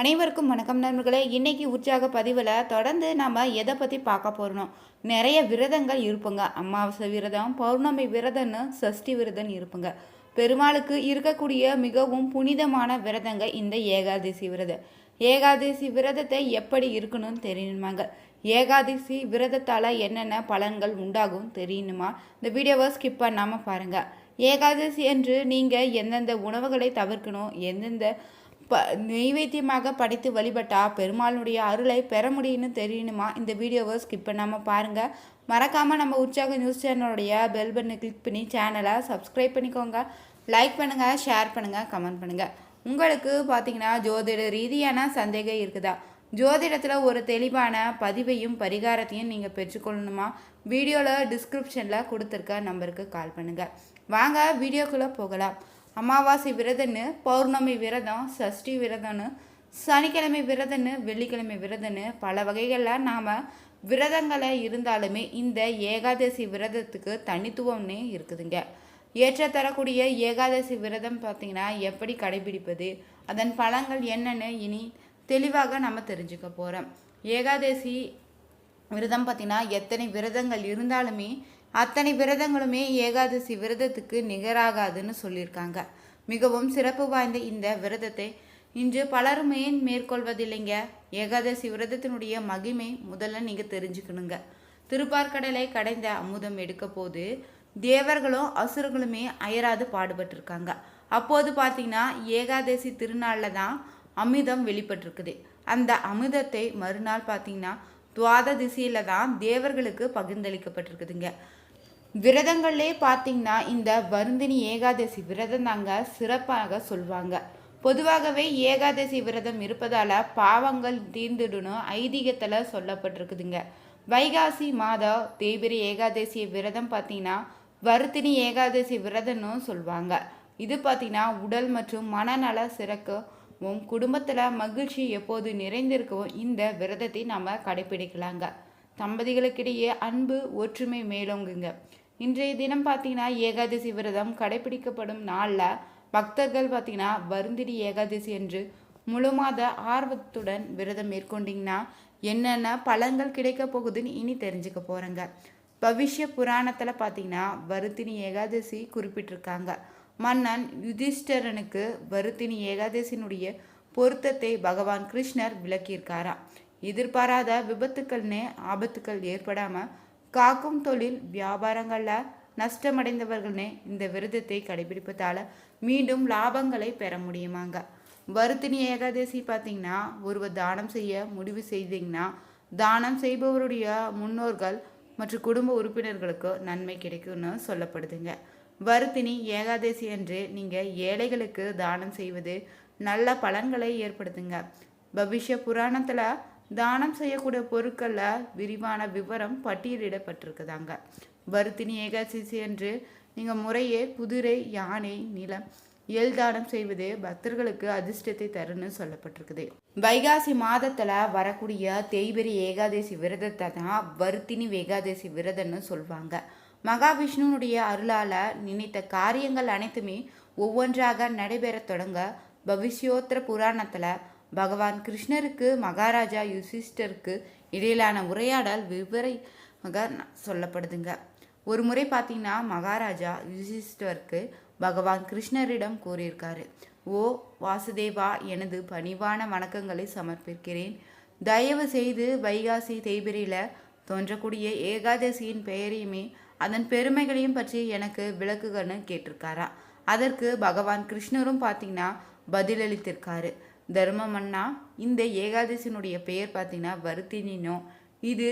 அனைவருக்கும் வணக்கம் நண்பர்களே. இன்னைக்கு உற்சாக பதிவில் தொடர்ந்து நம்ம எதை பற்றி பார்க்க போகிறோம் நிறைய விரதங்கள் இருப்புங்க. அமாவாசை விரதம் பௌர்ணமி விரதம்னு சஷ்டி விரதம் இருப்புங்க. பெருமாளுக்கு இருக்கக்கூடிய மிகவும் புனிதமான விரதங்க இந்த ஏகாதசி விரதம். ஏகாதசி விரதத்தை எப்படி இருக்கணும்னு தெரியணுமாங்க. ஏகாதசி விரதத்தால் என்னென்ன பலன்கள் உண்டாகும் தெரியணுமா? இந்த வீடியோவை ஸ்கிப் பண்ணாமல் பாருங்கள் ஏகாதசி என்று நீங்கள் எந்தெந்த உணவுகளை தவிர்க்கணும்? எந்தெந்த ப நெய்வேத்தியமாக படைத்து வழிபட்டா பெருமாளுடைய அருளை பெற முடியும்னு தெரியணுமா? இந்த வீடியோவை ஸ்கிப் பண்ணாமல் பாருங்கள் மறக்காமல் நம்ம உற்சாக நியூஸ் சேனலுடைய பெல் பட்டனை கிளிக் பண்ணி சேனலை சப்ஸ்கிரைப் பண்ணிக்கோங்க. லைக் பண்ணுங்கள் ஷேர் பண்ணுங்கள் கமெண்ட் பண்ணுங்கள் உங்களுக்கு பார்த்தீங்கன்னா ஜோதிட ரீதியான சந்தேகம் இருக்குதா? ஜோதிடத்தில் ஒரு தெளிவான பதிவையும் பரிகாரத்தையும் நீங்கள் பெற்றுக்கொள்ளணுமா? வீடியோவில் டிஸ்கிரிப்ஷனில் கொடுத்துருக்க நம்பருக்கு கால் பண்ணுங்கள் வாங்க வீடியோக்குள்ளே போகலாம். அமாவாசை விரதன்னு பௌர்ணமி விரதம் சஷ்டி விரதம்னு சனிக்கிழமை விரதன்னு வெள்ளிக்கிழமை விரதன்னு பல வகைகளில் நாம் விரதங்களை இருந்தாலுமே இந்த ஏகாதசி விரதத்துக்கு தனித்துவம்னே இருக்குதுங்க. ஏற்ற தரக்கூடிய ஏகாதசி விரதம் பார்த்திங்கன்னா எப்படி கடைபிடிப்பது அதன் பலங்கள் என்னென்னு இனி தெளிவாக நம்ம தெரிஞ்சுக்க போகிறோம் ஏகாதசி விரதம் பார்த்திங்கன்னா எத்தனை விரதங்கள் இருந்தாலுமே அத்தனை விரதங்களுமே ஏகாதசி விரதத்துக்கு நிகராகாதுன்னு சொல்லியிருக்காங்க. மிகவும் சிறப்பு வாய்ந்த இந்த விரதத்தை இன்று பலருமே மேற்கொள்வதில்லைங்க. ஏகாதசி விரதத்தினுடைய மகிமை முதல்ல நீங்கள் தெரிஞ்சுக்கணுங்க. திருப்பார்கடலை கடைந்த அமுதம் எடுக்க போது தேவர்களும் அசுரர்களுமே அயராது பாடுபட்டிருக்காங்க. அப்போது பார்த்தீங்கன்னா ஏகாதசி திருநாளில் தான் அமிர்தம் வெளிப்பட்டிருக்குது. அந்த அமிர்தத்தை மறுநாள் பார்த்தீங்கன்னா துவாத திசையில் தான் தேவர்களுக்கு பகிர்ந்தளிக்கப்பட்டிருக்குதுங்க. விரதங்கள்லே பார்த்தீங்கன்னா இந்த வருந்தினி ஏகாதசி விரதம் தாங்க சிறப்பாக சொல்லுவாங்க பொதுவாகவே ஏகாதசி விரதம் இருப்பதால் பாவங்கள் தீர்ந்துடணும் ஐதீகத்தில் சொல்லப்பட்டிருக்குதுங்க. வைகாசி மாதம் தேய்பிரி ஏகாதசி விரதம் பார்த்தீங்கன்னா வருத்தினி ஏகாதசி விரதம்னு சொல்லுவாங்க இது பார்த்தீங்கன்னா உடல் மற்றும் மனநல சிறக்கவும் குடும்பத்தில் மகிழ்ச்சி எப்போது நிறைந்திருக்கவும் இந்த விரதத்தை நம்ம கடைபிடிக்கலாங்க. தம்பதிகளுக்கிடையே அன்பு ஒற்றுமை மேலோங்குங்க. இன்றைய தினம் பார்த்தீங்கன்னா ஏகாதசி விரதம் கடைபிடிக்கப்படும் நாளில் பக்தர்கள் பார்த்தீங்கன்னா வருந்திரி ஏகாதசி என்று முழு மாத ஆர்வத்துடன் விரதம் மேற்கொண்டிங்கன்னா என்னென்ன பலன்கள் கிடைக்க போகுதுன்னு இனி தெரிஞ்சுக்க போகிறேங்க பவிஷ்ய புராணத்தில் பார்த்தீங்கன்னா வருத்தினி ஏகாதசி குறிப்பிட்டிருக்காங்க. மன்னன் யுதிஷ்டரனுக்கு வருத்தினி ஏகாதசியினுடைய பொருத்தத்தை பகவான் கிருஷ்ணர் விளக்கியிருக்காராம். எதிர்பாராத விபத்துக்கள்னு ஆபத்துக்கள் ஏற்படாமல் காக்கும் தொழில் வியாபாரங்களில் நஷ்டமடைந்தவர்களே இந்த விரதத்தை கடைபிடிப்பதால் மீண்டும் லாபங்களை பெற முடியுமாங்க. வருத்தினி ஏகாதசி பார்த்தீங்கன்னா ஒருவர் தானம் செய்ய முடிவு செய்தீங்கன்னா தானம் செய்பவருடைய முன்னோர்கள் மற்றும் குடும்ப உறுப்பினர்களுக்கு நன்மை கிடைக்கும்னு சொல்லப்படுதுங்க. வருத்தினி ஏகாதசி அன்று நீங்கள் ஏழைகளுக்கு தானம் செய்வது நல்ல பலன்களை ஏற்படுத்துங்க. பவிஷ்ய புராணத்தில் தானம் செய்யக்கூடிய பொருட்களில் விரிவான விவரம் பட்டியலிடப்பட்டிருக்குதாங்க. வருத்தினி ஏகாதசி என்று நீங்கள் முறையே குதிரை யானை நிலம் எல் தானம் செய்வது பக்தர்களுக்கு அதிர்ஷ்டத்தை தருன்னு சொல்லப்பட்டிருக்குது. வைகாசி மாதத்தில் வரக்கூடிய தேய்பெரி ஏகாதசி விரதத்தை தான் வருத்தினி ஏகாதசி விரதம்னு சொல்லுவாங்க மகாவிஷ்ணுனுடைய அருளால் நினைத்த காரியங்கள் அனைத்துமே ஒவ்வொன்றாக நடைபெற தொடங்க பவிஷ்யோத்திர புராணத்தில் பகவான் கிருஷ்ணருக்கு மகாராஜா யுசிஷ்டருக்கு இடையிலான உரையாடல் விவரமாக சொல்லப்படுதுங்க. ஒரு முறை பார்த்தீங்கன்னா மகாராஜா யுசிஷ்டருக்கு பகவான் கிருஷ்ணரிடம் கூறியிருக்காரு. ஓ வாசுதேவா எனது பணிவான வணக்கங்களை சமர்ப்பிக்கிறேன். தயவு செய்து வைகாசி தேய்பிரியில் தோன்றக்கூடிய ஏகாதசியின் பெயரையுமே அதன் பெருமைகளையும் பற்றி எனக்கு விளக்குகன்னு கேட்டிருக்காரா? அதற்கு பகவான் கிருஷ்ணரும் பார்த்தீங்கன்னா பதிலளித்திருக்காரு. தர்மமன்னா இந்த ஏகாதசியினுடைய பெயர் பார்த்தீங்கன்னா வருத்தினோ இது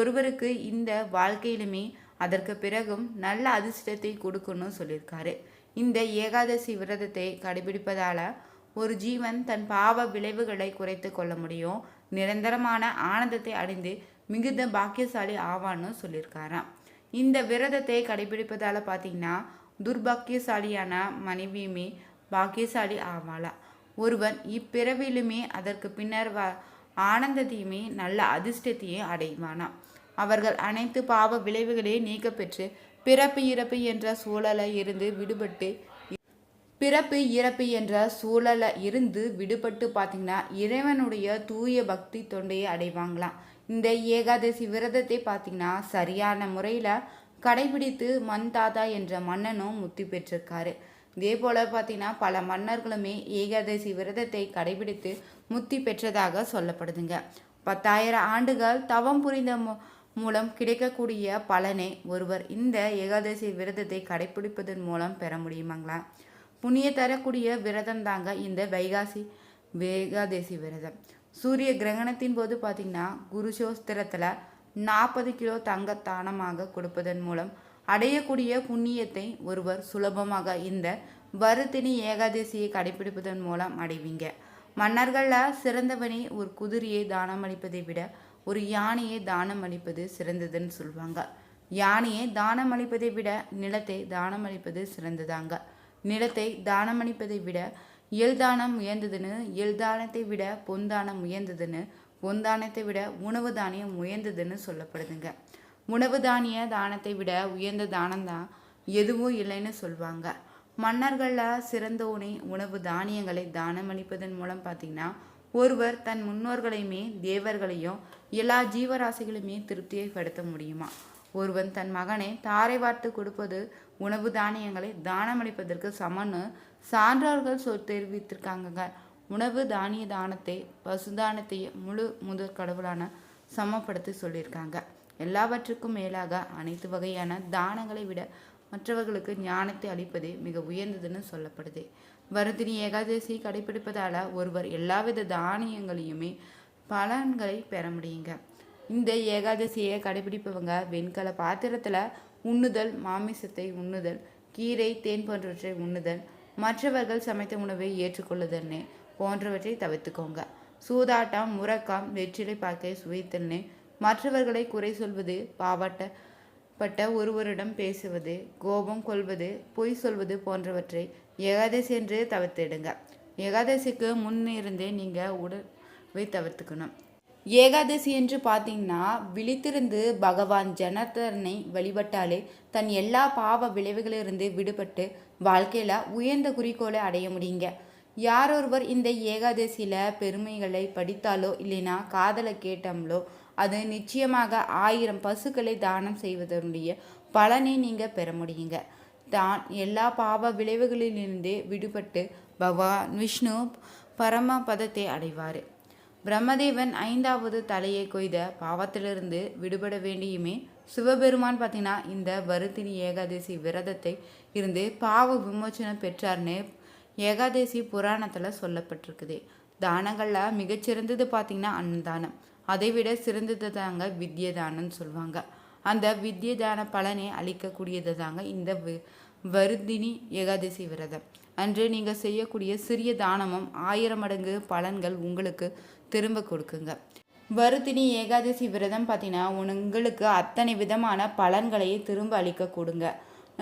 ஒருவருக்கு இந்த வாழ்க்கையிலுமே அதற்கு பிறகும் நல்ல அதிர்ஷ்டத்தை கொடுக்கணும்னு சொல்லியிருக்காரு. இந்த ஏகாதசி விரதத்தை கடைபிடிப்பதால் ஒரு ஜீவன் தன் பாவ விளைவுகளை குறைத்து கொள்ள முடியும். நிரந்தரமான ஆனந்தத்தை அடைந்து மிகுந்த பாக்கியசாலி ஆவான்னு சொல்லியிருக்காராம். இந்த விரதத்தை கடைபிடிப்பதால் பார்த்தீங்கன்னா துர்பாக்கியசாலியான மனைவியுமே பாக்கியசாலி ஆவாளா. ஒருவன் இப்பிறவிலுமே அதற்கு பின்னர் வ ஆனந்தத்தையுமே நல்ல அதிர்ஷ்டத்தையும் அடைவானாம். அவர்கள் அனைத்து பாவ விளைவுகளையும் நீக்கப்பெற்று பிறப்பு இறப்பு என்ற சூழலை இருந்து விடுபட்டு பிறப்பு இறப்பு என்ற சூழலை இருந்து விடுபட்டு பார்த்தீங்கன்னா இறைவனுடைய தூய பக்தி தொண்டையை அடைவாங்களாம். இந்த ஏகாதசி விரதத்தை பார்த்திங்கன்னா சரியான முறையில் கடைபிடித்து மண் தாத்தா என்ற மன்னனும் முத்தி பெற்றிருக்காரு. இதே போல் பார்த்தீங்கன்னா பல மன்னர்களுமே ஏகாதசி விரதத்தை கடைபிடித்து முத்தி பெற்றதாக சொல்லப்படுதுங்க. பத்தாயிரம் ஆண்டுகள் தவம் புரிந்த மு- மூலம் கிடைக்கக்கூடிய பலனை ஒருவர் இந்த ஏகாதசி விரதத்தை கடைபிடிப்பதன் மூலம் பெற முடியுமாங்களா? புண்ணிய தரக்கூடிய விரதம் தாங்க இந்த வைகாசி ஏகாதசி விரதம். சூரிய கிரகணத்தின் போது பார்த்தீங்கன்னா குருசோஸ்திரத்தில் நாற்பது கிலோ தங்க தானமாக கொடுப்பதன் மூலம் அடையக்கூடிய புண்ணியத்தை ஒருவர் சுலபமாக இந்த வருத்தினி ஏகாதசியை கடைபிடிப்பதன் மூலம் அடைவீங்க. மன்னர்களில் சிறந்தவனே ஒரு குதிரையை தானம் அளிப்பதை விட ஒரு யானையை தானம் அளிப்பது சிறந்ததுன்னு சொல்லுவாங்க யானையை தானம் அளிப்பதை விட நிலத்தை தானம் அளிப்பது சிறந்ததாங்க. நிலத்தை தானம் அளிப்பதை விட இயல்தானம் உயர்ந்ததுன்னு இயல்தானத்தை விட பொந்தானம் உயர்ந்ததுன்னு பொந்தானத்தை விட உணவு தானியம் உயர்ந்ததுன்னு சொல்லப்படுதுங்க. உணவு தானிய தானத்தை விட உயர்ந்த தானம்தான் எதுவும் இல்லைன்னு சொல்லுவாங்க மன்னர்களில் சிறந்தோனே உணவு தானியங்களை தானம் அளிப்பதன் மூலம் பார்த்தீங்கன்னா ஒருவர் தன் முன்னோர்களையுமே தேவர்களையும் எல்லா ஜீவராசிகளையுமே திருப்தியைப்படுத்த முடியுமா? ஒருவன் தன் மகனை தாரை வார்த்து கொடுப்பது உணவு தானியங்களை தானமளிப்பதற்கு சமன்னு சான்றோர்கள் சொல் தெரிவித்திருக்காங்கங்க. உணவு தானிய தானத்தை பசுதானத்தையும் முழு முதற் கடவுளான சமப்படுத்தி சொல்லியிருக்காங்க. எல்லாவற்றுக்கும் மேலாக அனைத்து வகையான தானங்களை விட மற்றவர்களுக்கு ஞானத்தை அளிப்பதே மிக உயர்ந்ததுன்னு சொல்லப்படுது. வருதினி ஏகாதசி கடைபிடிப்பதால் ஒருவர் எல்லாவித தானியங்களையுமே பலன்களை பெற முடியுங்க. இந்த ஏகாதசியை கடைபிடிப்பவங்க வெண்கல பாத்திரத்தில் உண்ணுதல் மாமிசத்தை உண்ணுதல் கீரை தேன் போன்றவற்றை உண்ணுதல் மற்றவர்கள் சமைத்த உணவை ஏற்றுக்கொள்ளுதல்னு போன்றவற்றை தவிர்த்துக்கோங்க. சூதாட்டம் முறக்கம் வெற்றிலை பாக்கை சுவைத்தல்னு மற்றவர்களை குறை சொல்வது பாவட்டப்பட்ட ஒருவரிடம் பேசுவது கோபம் கொள்வது பொய் சொல்வது போன்றவற்றை ஏகாதசி என்று தவிர்த்திடுங்க ஏகாதசிக்கு முன்னிருந்தே நீங்கள் உடவை தவிர்த்துக்கணும். ஏகாதசி என்று பார்த்தீங்கன்னா விழித்திருந்து பகவான் ஜனதரனை வழிபட்டாலே தன் எல்லா பாவ விளைவுகளிலிருந்து விடுபட்டு வாழ்க்கையில் உயர்ந்த குறிக்கோளை அடைய முடியுங்க. யாரொருவர் இந்த ஏகாதசியில் பெருமைகளை படித்தாலோ இல்லைனா காதலை கேட்டோம்லோ அது நிச்சயமாக ஆயிரம் பசுக்களை தானம் செய்வதனுடைய பலனை நீங்கள் பெற முடியுங்க. தான் எல்லா பாவ விளைவுகளிலிருந்தே விடுபட்டு பகவான் விஷ்ணு பரம பதத்தை அடைவார். பிரம்மதேவன் ஐந்தாவது தலையை கொய்த பாவத்திலிருந்து விடுபட வேண்டியுமே. சிவபெருமான் பார்த்தீங்கன்னா இந்த வருத்தினி ஏகாதசி விரதத்தை இருந்து பாவ விமோச்சனம் பெற்றார்னு ஏகாதசி புராணத்தில் சொல்லப்பட்டிருக்குது. தானங்களில் மிகச்சிறந்தது பார்த்தீங்கன்னா அன்னதானம். அதை விட சிறந்தது தாங்க வித்யதானம்னு சொல்லுவாங்க அந்த வித்யதான பலனை அளிக்கக்கூடியது தாங்க இந்த வருந்தினி வருதினி ஏகாதசி விரதம். அன்று நீங்கள் செய்யக்கூடிய சிறிய தானமும் ஆயிரம் மடங்கு பலன்கள் உங்களுக்கு திரும்ப கொடுக்குங்க. வருத்தினி ஏகாதசி விரதம் பார்த்தீங்கன்னா உங்களுக்கு அத்தனை விதமான பலன்களை திரும்ப அளிக்க கொடுங்க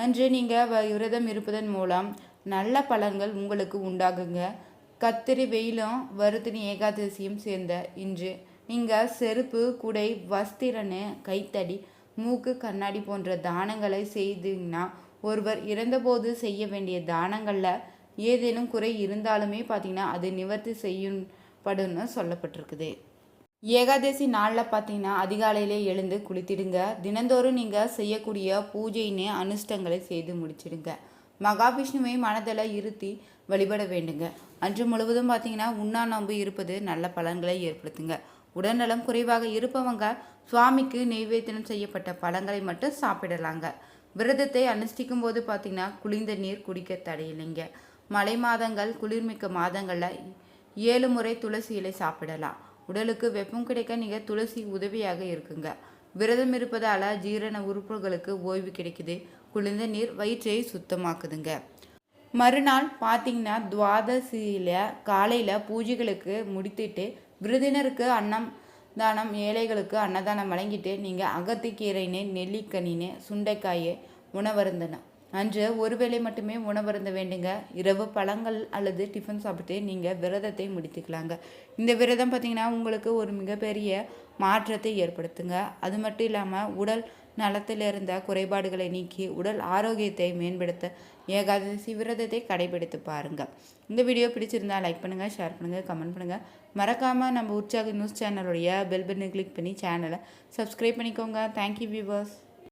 அன்று நீங்கள் விரதம் இருப்பதன் மூலம் நல்ல பலன்கள் உங்களுக்கு உண்டாகுங்க. கத்திரி வெயிலும் வருத்தினி ஏகாதசியும் சேர்ந்த இன்று நீங்கள் செருப்பு குடை வஸ்திரன்னு கைத்தடி மூக்கு கண்ணாடி போன்ற தானங்களை செய்தீங்கன்னா ஒருவர் இறந்தபோது செய்ய வேண்டிய தானங்களில் ஏதேனும் குறை இருந்தாலுமே பார்த்தீங்கன்னா அது நிவர்த்தி செய்யப்படும்னு சொல்லப்பட்டிருக்குது. ஏகாதசி நாளில் பார்த்தீங்கன்னா அதிகாலையிலே எழுந்து குளித்திடுங்க. தினந்தோறும் நீங்கள் செய்யக்கூடிய பூஜைன்னு அனுஷ்டங்களை செய்து முடிச்சிடுங்க. மகாவிஷ்ணுவை மனதில் இருத்தி வழிபட வேண்டுங்க. அன்று முழுவதும் பார்த்தீங்கன்னா உண்ணா நோன்பு இருப்பது நல்ல பலன்களை ஏற்படுத்துங்க. உடல்நலம் குறைவாக இருப்பவங்க சுவாமிக்கு நெய்வேத்தியம் செய்யப்பட்ட பழங்களை மட்டும் சாப்பிடலாங்க. விரதத்தை அனுஷ்டிக்கும் போது பார்த்தீங்கன்னா குளிர்ந்த நீர் குடிக்க தடையில்லைங்க. மழை மாதங்கள் குளிர்மிக்க மாதங்களில் ஏழு முறை துளசி இலை சாப்பிடலாம். உடலுக்கு வெப்பம் கிடைக்க நீங்கள் துளசி உதவியாக இருக்குங்க. விரதம் இருப்பதால் ஜீரண உறுப்புகளுக்கு ஓய்வு கிடைக்குது. குளிர்ந்த நீர் வயிற்றை சுத்தமாக்குதுங்க. மறுநாள் பார்த்தீங்கன்னா துவாதசியில் காலையில் பூஜைகளுக்கு முடித்துட்டு விருதினருக்கு அன்னம் தானம் ஏழைகளுக்கு அன்னதானம் வழங்கிட்டு நீங்கள் அகத்திக்கீரைனே நெல்லிக்கனினே சுண்டைக்காயே உணவருந்தணும் அன்று ஒருவேளை மட்டுமே உணவருந்த வேண்டுங்க. இரவு பழங்கள் அல்லது டிஃபன் சாப்பிட்டு நீங்கள் விரதத்தை முடித்துக்கலாங்க. இந்த விரதம் பார்த்தீங்கன்னா உங்களுக்கு ஒரு மிகப்பெரிய மாற்றத்தை ஏற்படுத்துங்க. அது மட்டும் இல்லாமல் உடல் நலத்தில் இருந்த குறைபாடுகளை நீக்கி உடல் ஆரோக்கியத்தை மேம்படுத்த ஏகாதசி விரதத்தை கடைபிடித்து பாருங்கள் இந்த வீடியோ பிடிச்சிருந்தா லைக் பண்ணுங்கள் ஷேர் பண்ணுங்கள் கமெண்ட் பண்ணுங்கள் மறக்காமல் நம்ம உற்சாக நியூஸ் சேனலுடைய பெல் பட்டனை கிளிக் பண்ணி சேனலை சப்ஸ்கிரைப் பண்ணிக்கோங்க. Thank you viewers